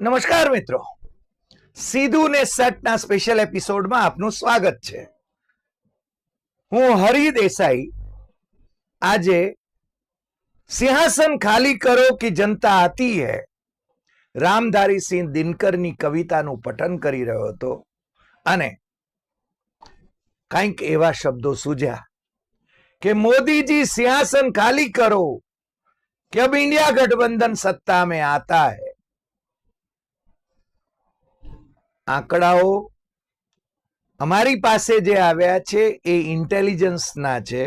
નમસ્કાર મિત્રો સીધું ને સટના સ્પેશિયલ એપિસોડમાં આપનું સ્વાગત છે હું હરિ દેસાઈ આજે સિંહાસન ખાલી કરો કે જનતા આતી હૈ રામધારી સિંહ દિનકરની કવિતાનું પઠન કરી રહ્યો હતો અને કંઈક એવા શબ્દો સૂજ્યા કે મોદીજી સિંહાસન ખાલી કરો कि अब इंडिया गठबंधन सत्ता में आता है આંકડાઓ અમારી પાસે જે આવ્યા છે એ ઇન્ટેલિજન્સના છે.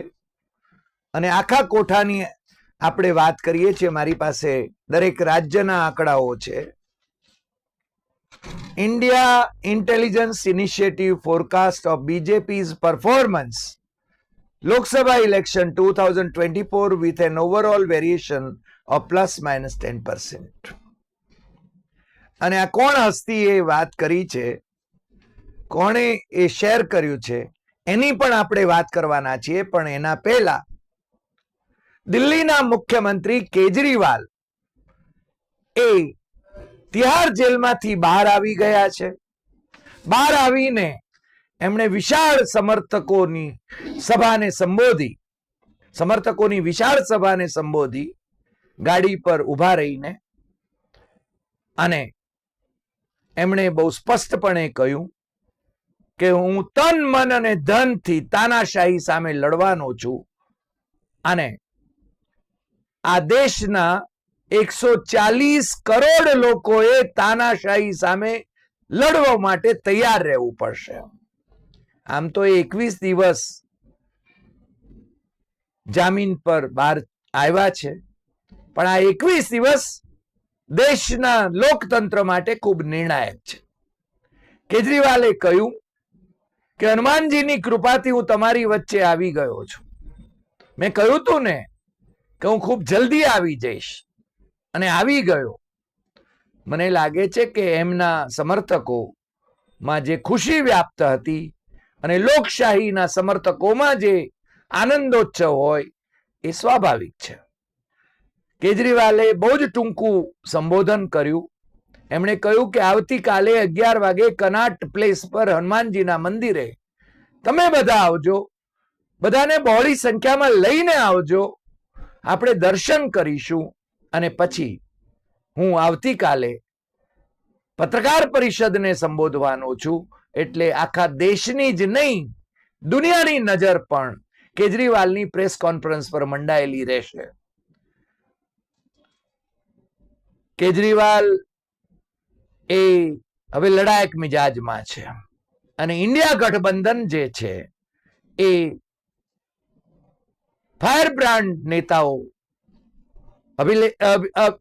અને આખા કોઠાની આપણે વાત કરીએ છીએ, મારી પાસે દરેક રાજ્યના આંકડાઓ છે. India intelligence initiative forecast of BJP's performance. Lok Sabha election 2024 with an overall variation of plus minus 10%. અને આ કોણ હસ્તી એ વાત કરી છે? કોણે એ શેર કર્યું છે? એની પણ આપણે વાત કરવાના છીએ, પણ એના પહેલા દિલ્હીના મુખ્યમંત્રી કેજરીવાલ એ તિહાર જેલમાંથી બહાર આવી ગયા છે. બહાર આવીને એમણે વિશાળ સમર્થકોની સભાને સંબોધી. સમર્થકોની વિશાળ સભાને સંબોધી, ગાડી પર ઊભા રહીને. અને એમણે બહુ સ્પષ્ટપણે કહ્યું કે હું તન, મન અને ધનથી તાનાશાહી સામે લડવાનો છું. અને આ દેશના એકસો ચાલીસ કરોડ લોકોએ તાનાશાહી સામે લડવા માટે તૈયાર રહેવું પડશે. આમ તો એકવીસ દિવસ જામીન પર બહાર આવ્યા છે. પણ આ એકવીસ દિવસ દેશના લોકતંત્ર માટે ખૂબ નિર્ણાયક છે. કેજરીવાલે કહ્યું કે, હનુમાનજીની કૃપાથી હું તમારી વચ્ચે આવી ગયો છું. મેં કહ્યું તું ને કે હું ખૂબ જલ્દી આવી જઈશ અને આવી ગયો. મને લાગે છે કે એમના સમર્થકોમાં જે ખુશી વ્યાપ્ત હતી અને લોકશાહીના સમર્થકોમાં જે આનંદોત્સવ હોય એ સ્વાભાવિક છે. કેજરીવાલે બહુ જ ટૂંકું સંબોધન કર્યું. એમણે કહ્યું કે આવતીકાલે અગિયાર વાગે કનાટ પ્લેસ પર હનુમાનજીના મંદિરે તમે બધા આવજો. બધાને બહોળી સંખ્યામાં લઈને આવજો. આપણે દર્શન કરીશું. અને પછી હું આવતીકાલે પત્રકાર પરિષદને સંબોધવાનો છું. એટલે આખા દેશની જ નહીં, દુનિયાની નજર પણ કેજરીવાલની પ્રેસ કોન્ફરન્સ પર મંડાયેલી રહેશે. કેજરીવાલ એ હવે લડાયક મિજાજમાં છે. અને ઇન્ડિયા ગઠબંધન જે છે એ ફાયર બ્રાન્ડ નેતાઓ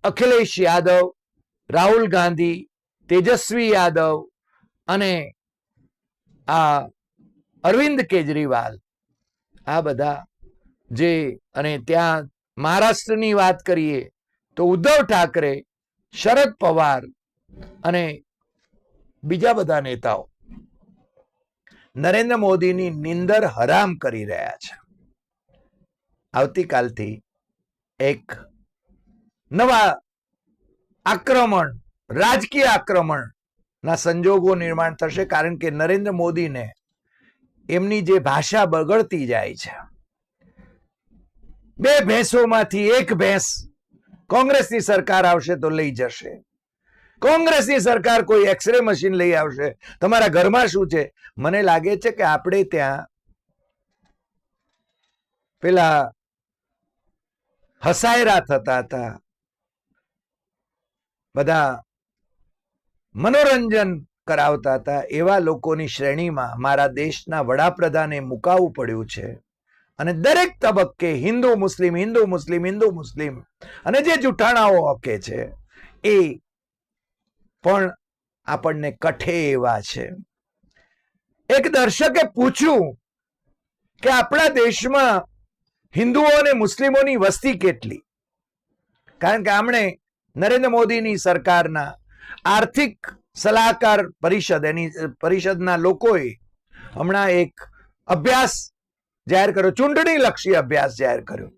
અખિલેશ યાદવ, રાહુલ ગાંધી, તેજસ્વી યાદવ અને આ અરવિંદ કેજરીવાલ, આ બધા જે અને ત્યાં મહારાષ્ટ્રની વાત કરીએ તો ઉદ્ધવ ઠાકરે શરદ પવાર અને બીજા બધા નેતાઓ નરેન્દ્ર મોદીની નિંદર હરામ કરી રહ્યા છે. આવતીકાલથી એક નવા આક્રમણ, રાજકીય આક્રમણના સંજોગો નિર્માણ થશે કારણ કે નરેન્દ્ર મોદીને એમની જે ભાષા બગડતી જાય છે. બે ભેંસોમાંથી એક ભેંસ કોંગ્રેસની સરકાર આવશે તો લઈ જશે. કોંગ્રેસની સરકાર કોઈ એક્સરે મશીન લઈ આવશે. તમારા ઘરમાં શું છે? મને લાગે છે કે આપણે ત્યાં પેલા હસાયરા થતા હતા. બધા મનોરંજન કરાવતા હતા. એવા લોકોની શ્રેણીમાં મારા દેશના વડાપ્રધાને મુકાવવું પડ્યું છે. અને દરેક તબક્કે હિન્દુ મુસ્લિમ હિન્દુ મુસ્લિમ હિન્દુ મુસ્લિમ. અને જે જૂઠાણાઓ હકે છે, એ પણ આપણને કઠે એવા છે. એક દર્શકે પૂછ્યું કે આપણા દેશમાં હિન્દુઓ અને મુસ્લિમોની વસ્તી કેટલી? કારણ કે આમણે નરેન્દ્ર મોદીની સરકારના આર્થિક સલાહકાર પરિષદ, એની, પરિષદના લોકોએ હમણાં એક અભ્યાસ જાહેર કર્યો ચૂંટણી લક્ષી અભ્યાસ જાહેર કર્યો.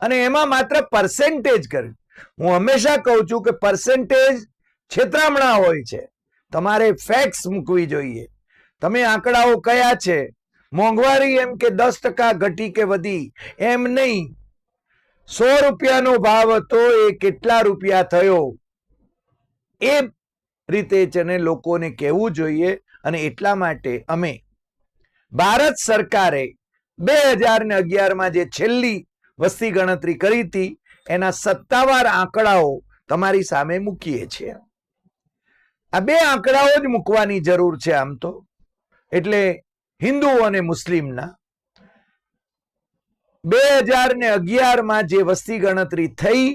અને એમાં માત્ર પર્સેન્ટેજ કર્યું. હું હંમેશા કહું છું કે પર્સેન્ટેજ છેતરામણા હોય છે. તમારે ફેક્ટ્સ મૂકવી જોઈએ. તમે આંકડાઓ કયા છે? મોંઘવારી એમ કે દસ ટકા ઘટી કે વધી? એમ નહીં. સો રૂપિયાનો ભાવ હતો, એ કેટલા રૂપિયા થયો? એ રીતે છે લોકોને કહેવું જોઈએ અને એટલા માટે અમે ભારત સરકારે બે હજાર ને અગિયારમાં જે છેલ્લી વસ્તી ગણતરી કરી હતી, એના સત્તાવાર આંકડાઓ તમારી સામે મૂકીએ છીએ. આ બે આંકડાઓ જ મૂકવાની જરૂર છે આમ તો. એટલે હિન્દુ અને મુસ્લિમના. બે હજાર ને અગિયારમાં જે વસ્તી ગણતરી થઈ,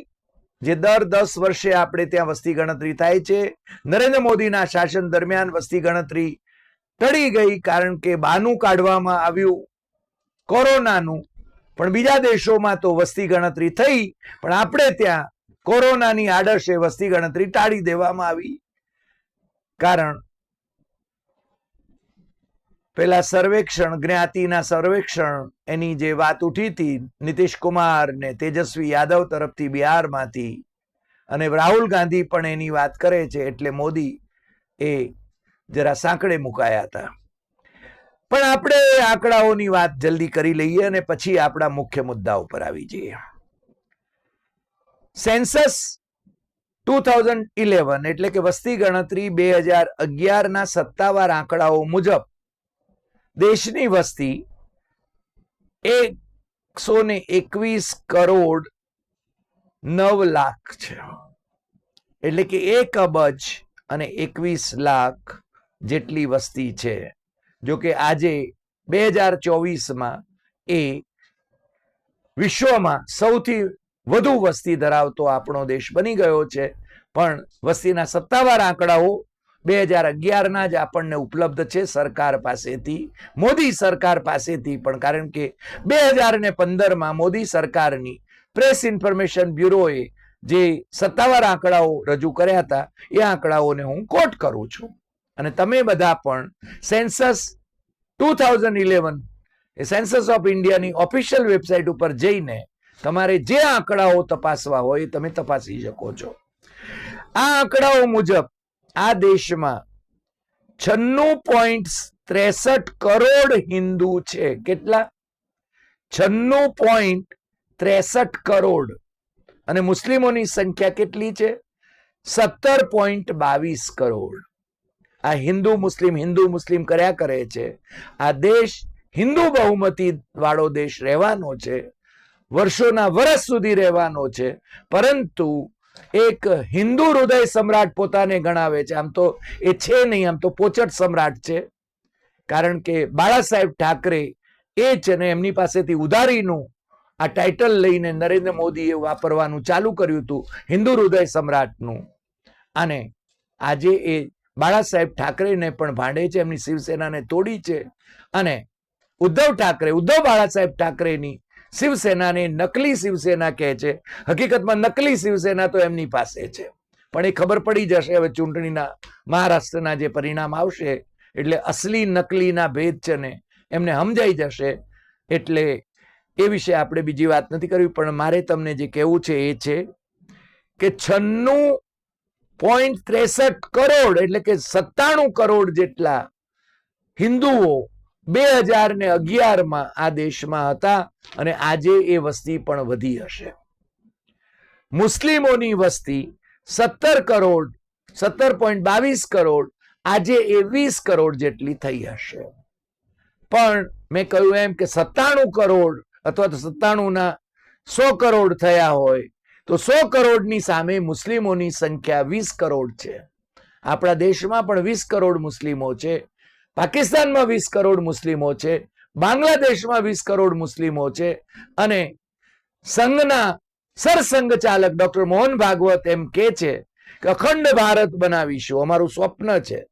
જે દર દસ વર્ષે આપણે ત્યાં વસ્તી ગણતરી થાય છે, નરેન્દ્ર મોદીના શાસન દરમિયાન વસ્તી ગણતરી ટળી ગઈ કારણ કે બાનું કાઢવામાં આવ્યું. કોરોનાનું. પણ બીજા દેશોમાં તો વસ્તી ગણતરી થઈ, પણ આપણે ત્યાં કોરોનાની આડશે વસ્તી ગણતરી ટાળી દેવામાં આવી. કારણ પેલા સર્વેક્ષણ, જ્ઞાતિના સર્વેક્ષણ, એની જે વાત ઉઠી હતી નીતિશ કુમાર ને તેજસ્વી યાદવ તરફથી બિહારમાંથી, અને રાહુલ ગાંધી પણ એની વાત કરે છે એટલે મોદી એ જરા સાંકળે મુકાયા હતા. પણ આપણે આંકડાઓની વાત જલ્દી કરી લઈએ અને પછી આપણા મુખ્ય મુદ્દા ઉપર આવી જઈએ. સેન્સસ ટુ થાઉઝન્ડ ઇલેવન એટલે કે વસ્તી ગણતરી બે હજાર અગિયારના સત્તાવાર આંકડાઓ મુજબ દેશની વસ્તી એકસો ને એકવીસ કરોડ નવ લાખ છે. એટલે કે એક અબજ અને એકવીસ લાખ જેટલી વસ્તી છે. જો કે આજે બે હજાર ચોવીસમાં એ વિશ્વમાં સૌથી વધુ વસ્તી ધરાવતો આપણો દેશ બની ગયો છે. પણ વસ્તીના સત્તાવાર આંકડાઓ બે હજાર અગિયારના જ આપણને ઉપલબ્ધ છે સરકાર પાસેથી. મોદી સરકાર પાસેથી પણ કારણ કે બે હજાર ને પંદરમાં મોદી સરકારની પ્રેસ ઇન્ફોર્મેશન બ્યુરોએ જે સત્તાવાર આંકડાઓ રજૂ કર્યા હતા, એ આંકડાઓને હું કોટ કરું છું. અને તમે બધા પણ સેન્સસ ટુ થાઉઝન્ડ ઇલેવન એ સેન્સસ ઓફ ઇન્ડિયાની ઓફિશિયલ વેબસાઇટ ઉપર જઈને તમારે જે આંકડાઓ તપાસવા હોય એ તમે તપાસી શકો છો. આ આંકડાઓ મુજબ આ દેશમાં છન્નું પોઈન્ટ ત્રેસઠ કરોડ હિન્દુ છે. કેટલા? છન્નું પોઈન્ટ ત્રેસઠ કરોડ. અને મુસ્લિમોની સંખ્યા કેટલી છે? સત્તર પોઈન્ટ બાવીસ કરોડ. આ હિન્દુ મુસ્લિમ હિન્દુ મુસ્લિમ કર્યા કરે છે. આ દેશ હિન્દુ બહુમતી વાળો દેશ રહેવાનો છે. વર્ષોના વર્ષ સુધી રહેવાનો છે. પરંતુ એક હિન્દુ હૃદય સમ્રાટ પોતાને ગણાવે છે. આમ તો એ છે નહીં, આમ તો પોચટ સમ્રાટ છે. કારણ કે બાળા સાહેબ ઠાકરે એ છે ને એમની પાસેથી ઉધારીનું આ ટાઇટલ લઈને નરેન્દ્ર મોદીએ વાપરવાનું ચાલુ કર્યું હતું, હિન્દુ હૃદય સમ્રાટનું. અને આજે એ બાળા સાહેબ ઠાકરેને પણ ભાંડે છે, એમની શિવસેનાને તોડી છે. અને ઉદ્ધવ ઠાકરે, ઉદ્ધવ બાળા સાહેબ ઠાકરેની શિવસેનાને નકલી શિવસેના કહે છે. હકીકતમાં નકલી શિવસેના તો એમની પાસે છે. પણ એ ખબર પડી જશે હવે ચૂંટણીના મહારાષ્ટ્રના જે પરિણામ આવશે, એટલે અસલી નકલીના ભેદ છે ને, એમને સમજાઈ જશે. એટલે એ વિશે આપણે બીજી વાત નથી કરવી, પણ મારે તમને જે કહેવું છે એ છે કે છન્નું પોઈન્ટ ત્રેસઠ કરોડ એટલે કે સત્તાણું કરોડ જેટલા હિન્દુઓ બે હજાર ને અગિયારમાં આ દેશમાં હતા અને આજે એ વસ્તી પણ વધી હશે. મુસ્લિમોની વસ્તી સત્તર કરોડ, સત્તર પોઈન્ટ બાવીસ કરોડ, આજે એ વીસ કરોડ જેટલી થઈ હશે. પણ મેં કહ્યું એમ કે સત્તાણું કરોડ અથવા તો સત્તાણું ના સો કરોડ થયા હોય તો સો કરોડની સામે મુસ્લિમોની સંખ્યા વીસ કરોડ છે. આપણા દેશમાં પણ વીસ કરોડ મુસ્લિમો છે. પાકિસ્તાનમાં વીસ કરોડ મુસ્લિમો છે. બાંગ્લાદેશમાં વીસ કરોડ મુસ્લિમો છે. અને સંઘના સરસંઘ ચાલક ડોક્ટર મોહન ભાગવત એમ કે છે કે અખંડ ભારત બનાવીશું. અમારું સ્વપ્ન છે.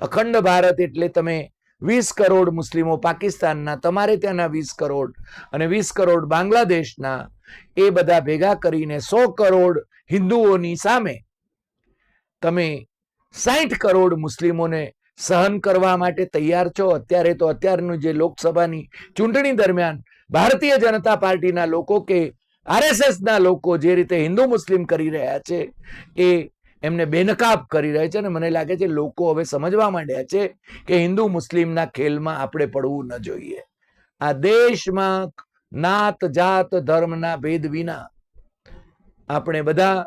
અખંડ ભારત એટલે તમે વીસ કરોડ મુસ્લિમો પાકિસ્તાનના, તમારે ત્યાંના વીસ કરોડ અને વીસ કરોડ બાંગ્લાદેશના, એ બધા ભેગા કરીને સો કરોડ હિન્દુઓની સામે તમે સાઠ કરોડ મુસ્લિમોને સહન કરવા માટે તૈયાર છો. અત્યારે તો અત્યારનું જે લોકસભાની ચૂંટણી દરમિયાન ભારતીય જનતા પાર્ટીના લોકો કે આરએસએસના લોકો જે રીતે હિન્દુ મુસ્લિમ કરી રહ્યા છે, એ એમને બેનકાબ કરી રહ્યા છે અને મને લાગે છે લોકો હવે સમજવા માંડ્યા છે કે હિન્દુ મુસ્લિમના ખેલમાં આપણે પડવું ન જોઈએ. આ દેશમાં નાત જાત ધર્મના ભેદ વિના આપણે બધા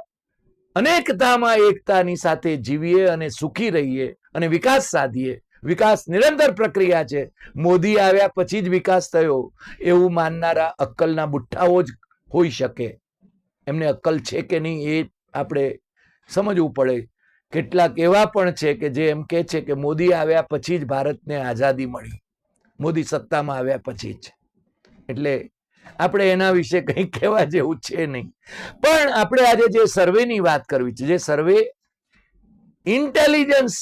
અનેકતામાં એકતાની સાથે જીવીએ અને સુખી રહીએ અને વિકાસ સાધીએ. વિકાસ નિરંતર પ્રક્રિયા છે. મોદી આવ્યા પછી જ વિકાસ થયો. એવું માનનારા અક્કલના બુઠ્ઠાઓ જ હોઈ શકે. એમને અક્કલ છે કે નહીં એ આપણે સમજવું પડે. કેટલાક એવા પણ છે કે જે એમ કહે છે કે મોદી આવ્યા પછી જ ભારતને આઝાદી મળી. મોદી સત્તામાં આવ્યા પછી જ. એટલે આપણે એના વિશે કંઈ કહેવા જેવું છે નહીં. પણ આપણે આજે જે સર્વેની વાત કરવી છે, જે સર્વે ઇન્ટેલિજન્સ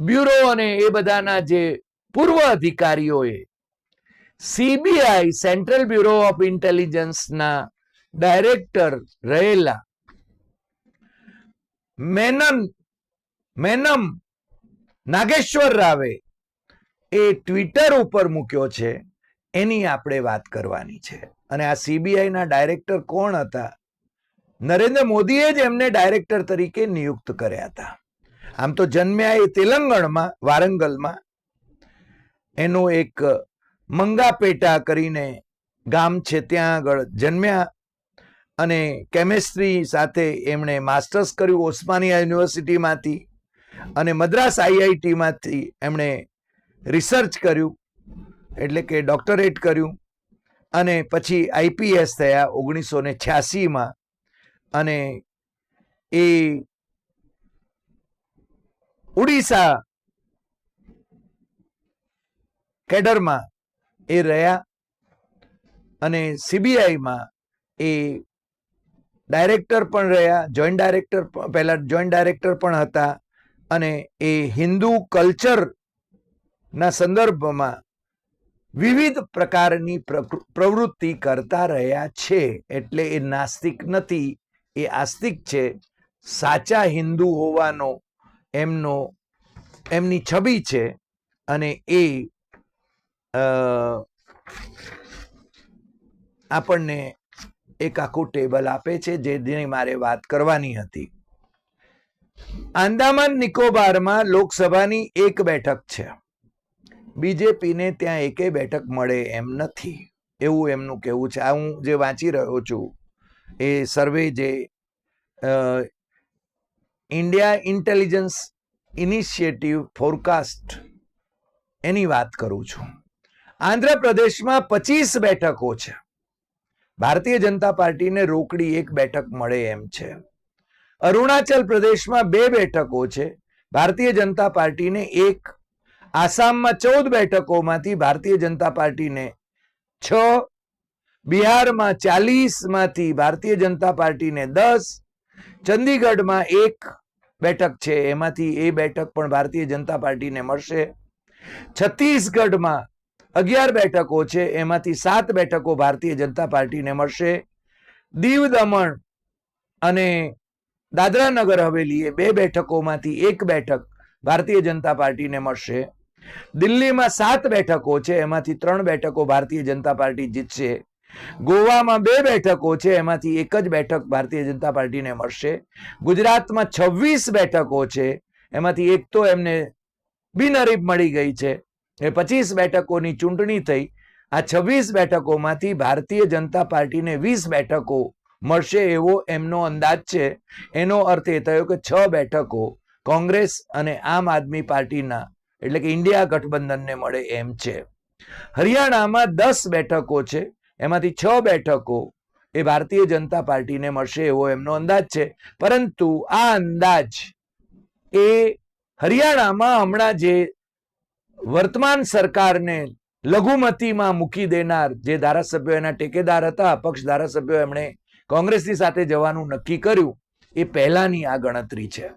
બ્યુરો અને એ બધાના જે પૂર્વ અધિકારીઓએ સીબીઆઈ, સેન્ટ્રલ બ્યુરો ઓફ ઇન્ટેલિજન્સના ડાયરેક્ટર રહેલા મેનન, મેનમ, નાગેશ્વર રાવે એ ટ્વિટર ઉપર મૂક્યો છે. એની આપણે વાત કરવાની છે. અને આ સીબીઆઈના ડાયરેક્ટર કોણ હતા? નરેન્દ્ર મોદીએ જ એમને ડાયરેક્ટર તરીકે નિયુક્ત કર્યા હતા. આમ તો જન્મ્યા એ તેલંગણમાં, વારંગલમાં. એનું એક મંગાપેટા કરીને ગામ છે, ત્યાં આગળ જન્મ્યા. અને કેમેસ્ટ્રી સાથે એમણે માસ્ટર્સ કર્યું ઓસ્માનિયા યુનિવર્સિટીમાંથી અને મદ્રાસ આઈઆઈટીમાંથી એમણે રિસર્ચ કર્યું, એટલે કે ડોક્ટરેટ કર્યું અને પછી આઈપીએસ થયા ઓગણીસો ને છ્યાસીમાં. અને એ ઉડીસા કેડરમાં એ રહ્યા અને સીબીઆઈમાં એ ડાયરેક્ટર પણ રહ્યા જોઈન્ટ ડાયરેક્ટર પહેલાં જોઈન્ટ ડાયરેક્ટર પણ હતા અને એ હિન્દુ કલ્ચરના સંદર્ભમાં વિવિધ પ્રકારની પ્રકૃ- પ્રવૃત્તિ કરતા રહ્યા છે. એટલે એ નાસ્તિક નથી, એ આસ્તિક છે. સાચા હિન્દુ હોવાનો એમનો, એમની છબી છે અને એ આપણને એક આખું ટેબલ આપે છે, જે મારે વાત કરવાની હતી. આંદામાન નિકોબારમાં લોકસભાની એક બેઠક છે. બીજેપીને ત્યાં એકે બેઠક મળે એમ નથી. એવું એમનું કહેવું છે. આ હું જે વાંચી રહ્યો છું, એ સર્વે જે ઇન્ડિયા ઇન્ટેલિજન્સ ઇનિશિયેટિવ ફોરકાસ્ટ એની વાત કરું છું. આંધ્રપ્રદેશમાં પચીસ બેઠકો છે. ભારતીય જનતા પાર્ટીને રોકડી એક બેઠક મળે એમ છે. અરુણાચલ પ્રદેશમાં બે બેઠકો છે. ભારતીય જનતા પાર્ટીને એક, આસામમાં ચૌદ બેઠકોમાંથી ભારતીય જનતા પાર્ટીને છ, બિહારમાં ચાલીસમાંથી ભારતીય જનતા પાર્ટીને દસ, ચંદીગઢમાં એક બેઠક છે. એમાંથી એ બેઠક પણ ભારતીય જનતા પાર્ટીને મળશે. છત્તીસગઢમાં અગિયાર બેઠકો છે, એમાંથી સાત બેઠકો ભારતીય જનતા પાર્ટીને મળશે. દીવ દમણ અને દાદરા નગર હવેલીએ બે બેઠકોમાંથી એક બેઠક ભારતીય જનતા પાર્ટીને મળશે. દિલ્હીમાં સાત બેઠકો છે, એમાંથી ત્રણ બેઠકો ભારતીય જનતા પાર્ટી જીતશે. ગોવામાં બે બેઠકો છે, એમાંથી એક જ બેઠક ભારતીય જનતા પાર્ટીને મળશે. ગુજરાતમાં છવ્વીસ બેઠકો છે, એમાંથી એક તો એમને બિનહરીફ મળી ગઈ છે. એ પચીસ બેઠકોની ચૂંટણી થઈ. આ છવ્વીસ બેઠકોમાંથી ભારતીય જનતા પાર્ટીને વીસ બેઠકો મળશે એવો એમનો અંદાજ છે. એનો અર્થ એ થયો કે છ બેઠકો કોંગ્રેસ અને આમ આદમી પાર્ટીના એટલે કે ઇન્ડિયા ગઠબંધનને મળે એમ છે. હરિયાણામાં દસ બેઠકો છે. એમાંથી છ બેઠકો એ ભારતીય જનતા પાર્ટીને મળશે એવો એમનો અંદાજ છે. પરંતુ આ અંદાજ એ હરિયાણામાં હમણાં જે વર્તમાન સરકારને લઘુમતીમાં મૂકી દેનાર જે ધારાસભ્યો એના ટેકેદાર હતા, અપક્ષ ધારાસભ્યો એમણે કોંગ્રેસની સાથે જવાનું નક્કી કર્યું, એ પહેલાની આ ગણતરી છે.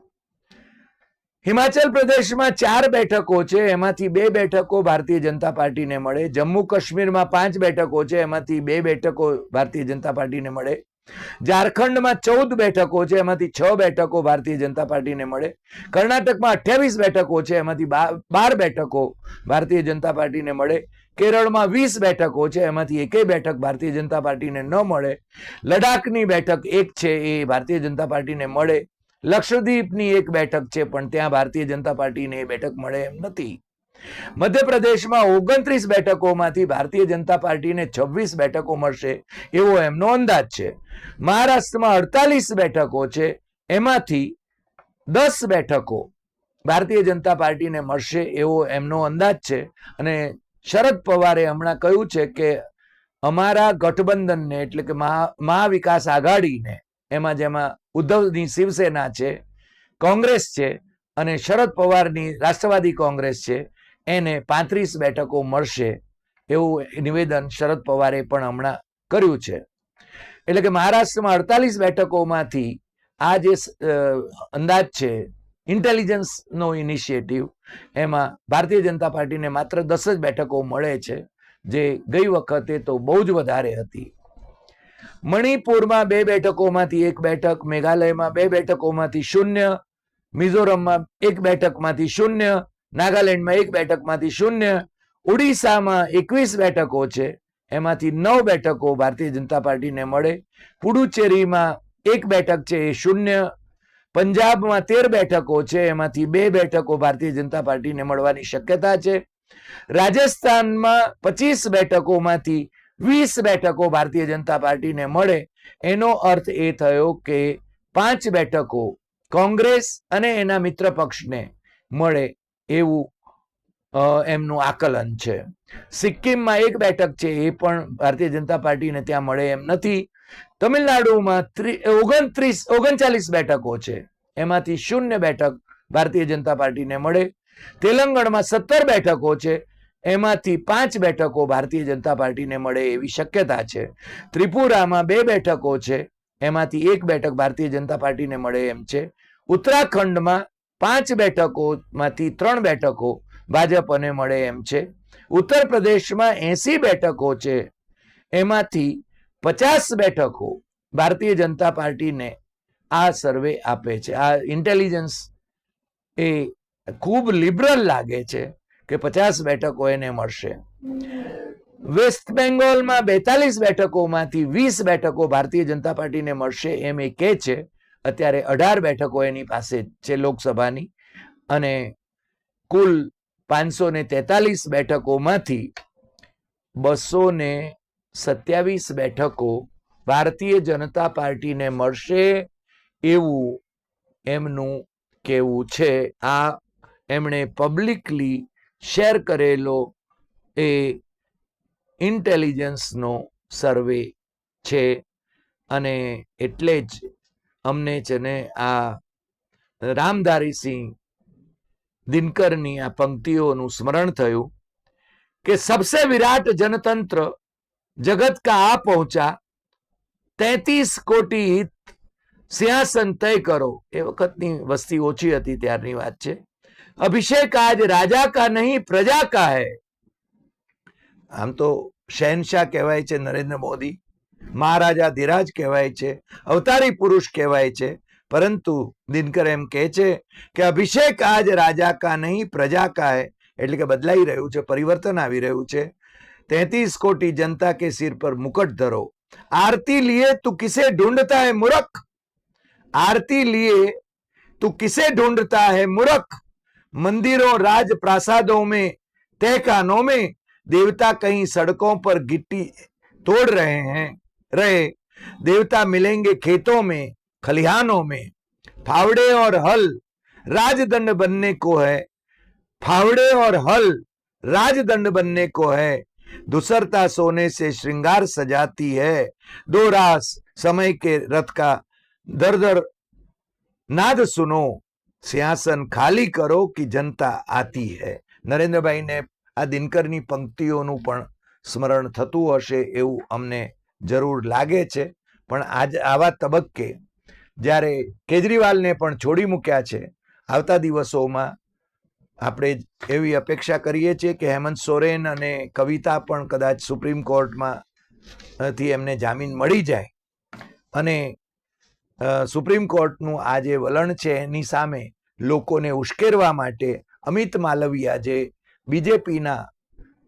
હિમાચલ પ્રદેશમાં ચાર બેઠકો છે, એમાંથી બે બેઠકો ભારતીય જનતા પાર્ટીને મળે. જમ્મુ કાશ્મીરમાં પાંચ બેઠકો છે, એમાંથી બે બેઠકો ભારતીય જનતા પાર્ટીને મળે. ઝારખંડમાં ચૌદ બેઠકો છે, એમાંથી છ બેઠકો ભારતીય જનતા પાર્ટીને મળે. કર્ણાટકમાં અઠ્યાવીસ બેઠકો છે, એમાંથી બાર બેઠકો ભારતીય જનતા પાર્ટીને મળે. કેરળમાં વીસ બેઠકો છે, એમાંથી એકેય બેઠક ભારતીય જનતા પાર્ટીને ન મળે. લડાખની બેઠક એક છે, એ ભારતીય જનતા પાર્ટીને મળે. લક્ષદ્વીપની એક બેઠક છે, પણ ત્યાં ભારતીય જનતા પાર્ટીને એ બેઠક મળે એમ નથી. મધ્યપ્રદેશમાં ઓગણત્રીસ બેઠકોમાંથી ભારતીય જનતા પાર્ટીને છવ્વીસ બેઠકો મળશે, એવો એમનો અંદાજ છે. મહારાષ્ટ્રમાં અડતાલીસ બેઠકો છે, એમાંથી દસ બેઠકો ભારતીય જનતા પાર્ટીને મળશે, એવો એમનો અંદાજ છે. અને શરદ પવારે હમણાં કહ્યું છે કે અમારા ગઠબંધનને એટલે કે મહાવિકાસ આઘાડીને એમાં જેમાં ઉદ્ધવની શિવસેના છે, કોંગ્રેસ છે અને શરદ પવારની રાષ્ટ્રવાદી કોંગ્રેસ છે એને પાંત્રીસ બેઠકો મળશે એવું નિવેદન શરદ પવારે પણ હમણાં કર્યું છે. એટલે કે મહારાષ્ટ્રમાં અડતાલીસ બેઠકોમાંથી આ જે અંદાજ છે, ઇન્ટેલિજન્સનો ઇનિશિયેટિવ, એમાં ભારતીય જનતા પાર્ટીને માત્ર દસ જ બેઠકો મળે છે, જે ગઈ વખતે તો બહુ જ વધારે હતી. મણિપુરમાં બે બેઠકોમાંથી એક બેઠક, મેઘાલયમાં બે બેઠકોમાંથી શૂન્ય, મિઝોરમમાં એક બેઠકમાંથી શૂન્ય નાગાલેન્ડમાં એક બેઠકમાંથી શૂન્ય, ઓડિશામાં એકવીસ બેઠકો છે. એમાંથી નવ બેઠકો ભારતીય જનતા પાર્ટીને મળે. પુડુચેરીમાં એક બેઠક છે એ શૂન્ય, પંજાબમાં તેર બેઠકો છે, એમાંથી બે બેઠકો ભારતીય જનતા પાર્ટીને મળવાની શક્યતા છે. રાજસ્થાનમાં પચીસ બેઠકોમાંથી વીસ બેઠકો ભારતીય જનતા પાર્ટીને મળે. એનો અર્થ એ થયો કે પાંચ બેઠકો કોંગ્રેસ અને એના મિત્ર પક્ષને મળે. એવું એમનું આકલન છે. સિક્કિમમાં એક બેઠક છે, એ પણ ભારતીય જનતા પાર્ટીને ત્યાં મળે એમ નથી. તમિલનાડુમાં ત્રી- ઓગણત્રીસ, ઓગણચાલીસ બેઠકો છે. એમાંથી શૂન્ય બેઠક ભારતીય જનતા પાર્ટીને મળે. તેલંગણમાં સત્તર બેઠકો છે. એમાંથી પાંચ બેઠકો ભારતીય જનતા પાર્ટીને મળે એવી શક્યતા છે. ત્રિપુરામાં બે બેઠકો છે. એમાંથી એક બેઠક ભારતીય જનતા પાર્ટીને મળે એમ છે. ઉત્તરાખંડમાં પાંચ બેઠકોમાંથી ત્રણ બેઠકો ભાજપને મળે એમ છે. ઉત્તર પ્રદેશમાં એસી બેઠકો છે. એમાંથી પચાસ બેઠકો ભારતીય જનતા પાર્ટીને આ સર્વે આપે છે. આ ઇન્ટેલિજન્સ એ ખૂબ લિબરલ લાગે છે કે પચાસ બેઠકો એને મળશે. વેસ્ટ બેંગોલમાં બેતાલીસ બેઠકોમાંથી વીસ બેઠકો ભારતીય જનતા પાર્ટીને મળશે એમ એ કહે છે. અત્યારે અઢાર બેઠકો એની પાસે છે લોકસભાની અને કુલ પાંચસો ને તેતાલીસ બેઠકોમાંથી બસો ને સત્યાવીસ બેઠકો ભારતીય જનતા પાર્ટીને મળશે એવું એમનું કહેવું છે. આ એમણે પબ્લિકલી શેર કરેલો એ ઇન્ટેલિજન્સનો સર્વે છે અને એટલે જ અમને છે ને આ રામધારી સિંહ દિનકરની આ પંક્તિઓનું સ્મરણ થયું કે સબસે વિરાટ જનતંત્ર જગત કા આ પહોંચા તેત્રીસ કોટી હિત સિંહાસન તય કરો. એ વખતની વસ્તી ઓછી હતી ત્યારની વાત છે. અભિષેક આજ રાજા કા નહીં, પ્રજા કા હૈ? આમ તો શહેનશાહ કહેવાય છે નરેન્દ્ર મોદી. મહારાજા ધીરાજ કહેવાય છે અવતારી પુરુષ કહેવાય છે પરંતુ દિનકર એમ કહે છે કે અભિષેક આજ રાજા કા નહીં પ્રજા કા હૈ એટલે કે બદલાઈ રહ્યું છે પરિવર્તન આવી રહ્યું છે तैतीस कोटि जनता के सिर पर मुकुट धरो आरती लिए तू किसे ढूंढता है मूर्ख आरती लिए तू किसे ढूंढता है मूर्ख मंदिरों राज प्रासादों में तहखानों में देवता कहीं सड़कों पर गिट्टी तोड़ रहे हैं रहे देवता मिलेंगे खेतों में खलिहानों में फावड़े और हल राजदंड बनने को है फावड़े और हल राजदंड बनने को है धुसरता सोने से श्रृंगार सजाती है दो रास समय के रथ का दर दर नाद सुनो સિંહાસન ખાલી કરો કે જનતા આતી હૈ નરેન્દ્રભાઈને આ દિનકરની પંક્તિઓનું પણ સ્મરણ થતું હશે એવું અમને જરૂર લાગે છે. પણ આજ, આવા તબક્કે જ્યારે કેજરીવાલને પણ છોડી મૂક્યા છે, આવતા દિવસોમાં આપણે એવી અપેક્ષા કરીએ છીએ કે હેમંત સોરેન અને કવિતા પણ કદાચ સુપ્રીમ કોર્ટમાં થી એમને જામીન મળી જાય. અને સુપ્રીમ કોર્ટનું આ જે વલણ છે એની સામે લોકોને ઉશ્કેરવા માટે અમિત માલવિયા જે બીજેપીના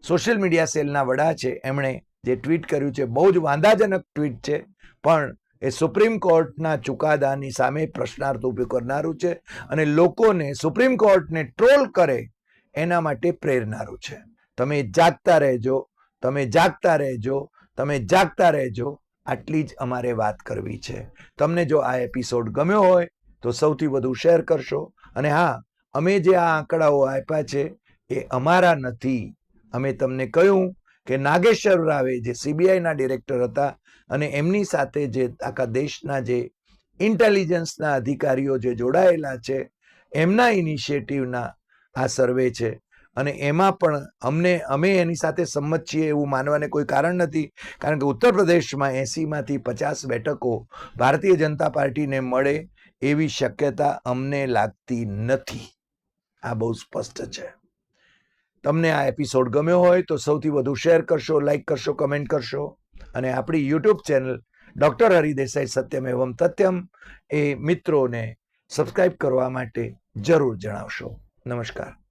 સોશિયલ મીડિયા સેલના વડા છે, એમણે જે ટ્વીટ કર્યું છે, બહુ જ વાંધાજનક ટ્વીટ છે, પણ એ સુપ્રીમ કોર્ટના ચુકાદાની સામે પ્રશ્નાર્થ ઊભું કરનારું છે અને લોકોને સુપ્રીમ કોર્ટને ટ્રોલ કરે એના માટે પ્રેરનારું છે. તમે જાગતા રહેજો, તમે જાગતા રહેજો, તમે જાગતા રહેજો, આટલી જ અમારે વાત કરવી છે. તમને જો આ એપિસોડ ગમ્યો હોય, તો સૌથી વધુ શેર કરશો. અને હા, અમે જે આ આંકડાઓ આપ્યા છે, એ અમારા નથી. અમે તમને કહ્યું કે નાગેશ્વર રાવે જે સીબીઆઈના ડિરેક્ટર હતા અને એમની સાથે જે આખા દેશના જે ઇન્ટેલિજન્સના અધિકારીઓ જે જોડાયેલા છે, એમના ઇનિશિયેટિવના આ સર્વે છે. અને એમાં પણ અમને, અમે એની સાથે સંમત છીએ એવું માનવાને કોઈ કારણ નથી, કારણ કે ઉત્તર પ્રદેશમાં એંસીમાંથી પચાસ બેઠકો ભારતીય જનતા પાર્ટીને મળે એવી શક્યતા અમને લાગતી નથી. આ બહુ સ્પષ્ટ છે. તમને આ એપિસોડ ગમ્યો હોય તો સૌથી વધુ શેર કરશો લાઈક કરશો કમેન્ટ કરશો. અને આપણી YouTube channel doctor Hari Desai Satyam Evam Tathyam એ મિત્રોને સબસ્ક્રાઈબ કરવા માટે જરૂર જણાવશો. નમસ્કાર.